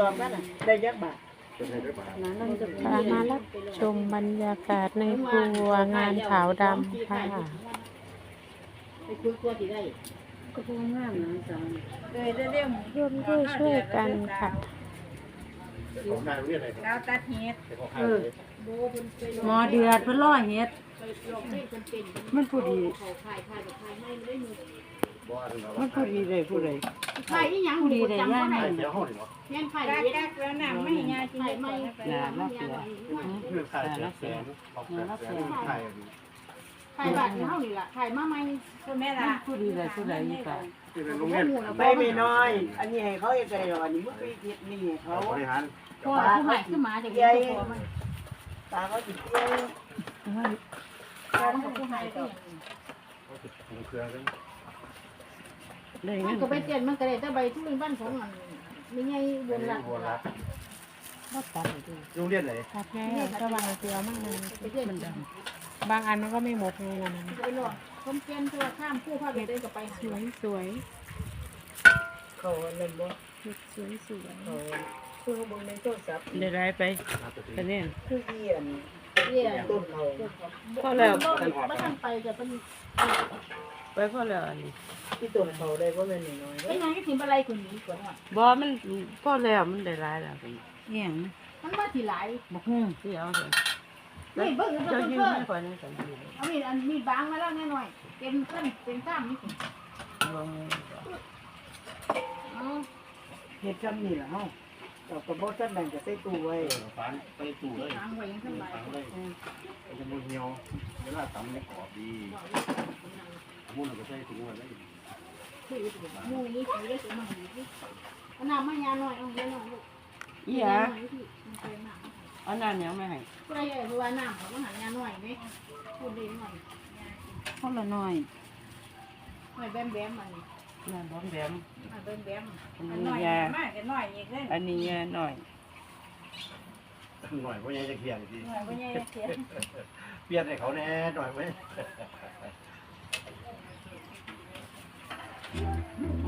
ตอบกันน่ะได้ยักบาทนะนั่นจะพามารับชมบรรยากาศในครัวงานขาวดำค่ะไปคุยตัวที่ได้ก็พงามนะจ๊ะเลยได้เรื่องร่วมด้วยช่วยกันค่ะของนายเรียกอะไรดาวตัดเฮ็ดเป็นของใครโบเพิ่นไปลหมอเดือดเพิ่นร้อยเฮ็ดไปลองให้เพิ่นเป็นมันผู้ดีเขาขายขายแบบขายไม่ได้มีบ่อันนั้นมันผู้ดีเลย ผู้ใดขายอีหยังผู้ดีได้ย่าจำบ่ไหนได้เดี๋ยวห้องนี่เนาะแม่นขายเฮ็ดแล้วน้ำไม่ยากินไม่น่ารักเลยเพื่อขายแสนของแสนขายขายบาทเฮานี่ล่ะขายมาใหม่คนแม่ล่ะผู้ดีเลยผู้ใดนี่ก็ที่เป็นโรงเรียนไม่ไม่น้อย อันนี้ให้เขาเองไงอันนี้มึงไปคิดนี่เขาบริหารพ่อผู้ใหม่ขึ้นมาจากเฮ็ดพ่อมันตาเขาติดเตี้ยพ่อมันก็ผู้ใหม่ก็ของเครือกัน ได้มัเงินนก็ไปเจ็ดมันก็ได้แต่ใบทุเรียนบ้านของมันมีไงบนหลักบัวรักบ่ตัดเลยโรงเรียนไหนตัดแม่ก็บางเกลือมากเลยไปเจ็ดมันดบางอันมันก็ไม่หมดไงนะไปหลอกคนเปลี่ยนตัวข้ามผู้พาไปเดินก็ไปสวยสวยเขาเล่นบ่สวยสวยเขาคือเขาเบิ่งในโทรศัพท์ำได้ไรไปคะแนนคือเอียน เยี่ยต้นเขาพอแล้วไม่ทันไปจะเป็นไปพอแล้วอันนี้ที่ต้นเขาได้บ่แม่นน้อยเป็นยังที่ถิ่นอะไรคุณนี้สวนว่ะบ่มันพอแล้วมันได้หลายแล้วเอียงมันมาที่หลายบ่ฮู้สิเอาเถอะนี่เบิ่งเบิ่เจ้างยืนเพิ่ให้มข่อยนั่นกันอยู่เอามีอันมีบางมาแล้วแน่หน่อยเต็มต้นเต็มข้ามนี่บ่อ๋อเฮ็ดจำนี่ล่ะเฮา เราก็บ่ทันแบ่งก็ใส่ตู้ไว้ฝันไปตู่เลยทางไว้ยังสบายฝังเลยจะมือเหี่ยวเวลาตำในกรอบดีมุ่นก็ใช้ถุงวันได้คือมูนี่สีได้สวยมากดีอันน้ำมายาหน่อยเอาเยอะหน่อยลูกอีหยามันเป็นน้ำเอาน้ำยังไม่ให้ผู้ใดอยากรู้ว่าน้ำเขาต้องหายาหน่อยไหมพูดดีหน่อยคนละน้อยหน่อยแบมแบมมัน น้ำบ่แบมหน่อยแบมแบมอันอันนี้น้อยยามากกันน้อยอีกเลยอันนี้ยาหน่อย หน่อยเพราะยังจะเขียนดีหน่อยก็ยังเสียเปลี่ยนให้เขาแน่หน่อยไหม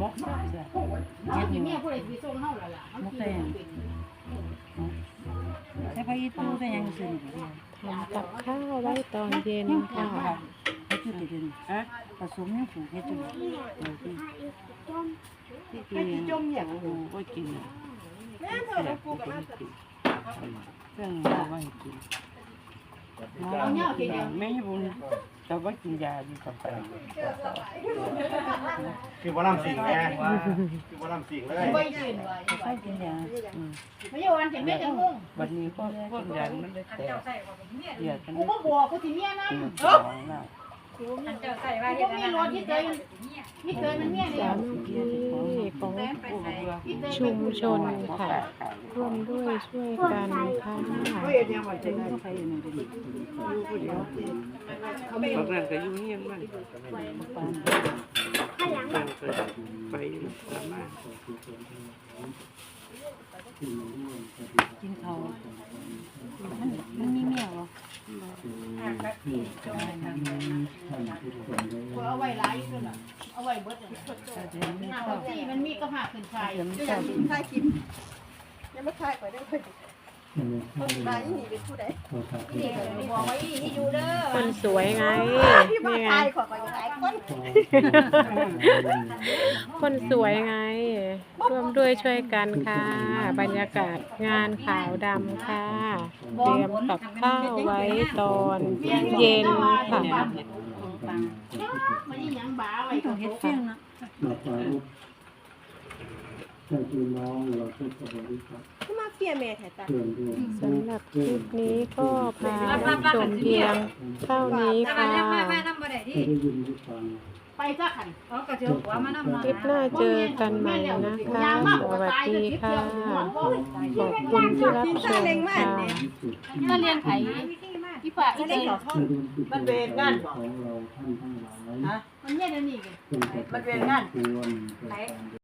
มกจ้ะเอาที่เมียผู้ใดสิส่งเฮาล่ะล่ะเอาที่เป็นใช้พระอีตู้ได้ยังสิ ทำกับข้าวไว้ตอนเย็นค่ะ เฮ็ดจุดเด่นฮะผสมยังผูกเฮ็ดจุดที่ที่ไอ้กิที่นจมหยังโอ้ก็กินแม่เธอเราปลูกกับมาเครื่องเอาไว้กินเอาเนี่ยกินเดียวแม่บุญแต่ว่ากินยาอยู่กับไปคือว่าลำสิงไงคือว่าลำสิงเลยไม่กินไว้ใช่กินยาไม่ยอมกินไม่จังงงวันนี้ก็พวกยามันได้แต่เดียดกันกูก็บอกกูสิเมียนั่น สองแล้วกูก็มีรถที่เคยที่เคยมันเนี่ยสามัคคีของชุมชนค่ะร่วมด้วยช่วยกันค่ะเขาเฮ็ดหยังมันจะได้ใครอยู่ในนี้อยู่เดียวบางนั้นก็อยู่เงียมันปานไปสามารถกินเขามันมันมีเมียบ่ กูเอาไว้หลายอยู่นั่นน่ะเอาไว้เบิดน่ะ แต่เดี๋ยวนี้ หน้าก็ที่มันมีกระหากขึ้นชายเดี๋ยวนี้ก็ถ่ายคลิปยังไม่ถ่ายไปได้เลยคนร้ายนี่เป็นผู้ใดนี่บอกไว้ที่อยู่เด้อคนสวยไงพี่มานี่ไงถ่ายขอไปหลายคนคนสวยไง ร่วมด้วยช่วยกันค่ะ บรรยากาศงานขาวดำค่ะ เตรียมกับข้าวไว้ตอนเย็นค่ะ มันนี่ยังบ้าไว้ต้องเฮ็ดเฟี้ยงนะมาปรารภท่านพี่น้องเราทุกคนบริษัทพี่มาเฟียแม่แท้จ้ะเพื่อนร่วมสำหรับคลิปนี้ก็พารับชมเพียงเท่านี้ค่ะให้ได้ยินได้ฟัง ไปซะขันคลิปหน้าเจอกันใหม่นะคะ สวัสดีค่ะ ขอบคุณที่รับชมค่ะ ถ้าเรียนไข ที่ฝากที่เล่ได้นขอท่อมันเป็นงานของเราท่านทั้งหลายมันเนี่ยเดี๋ยวนี้จงแต่ควร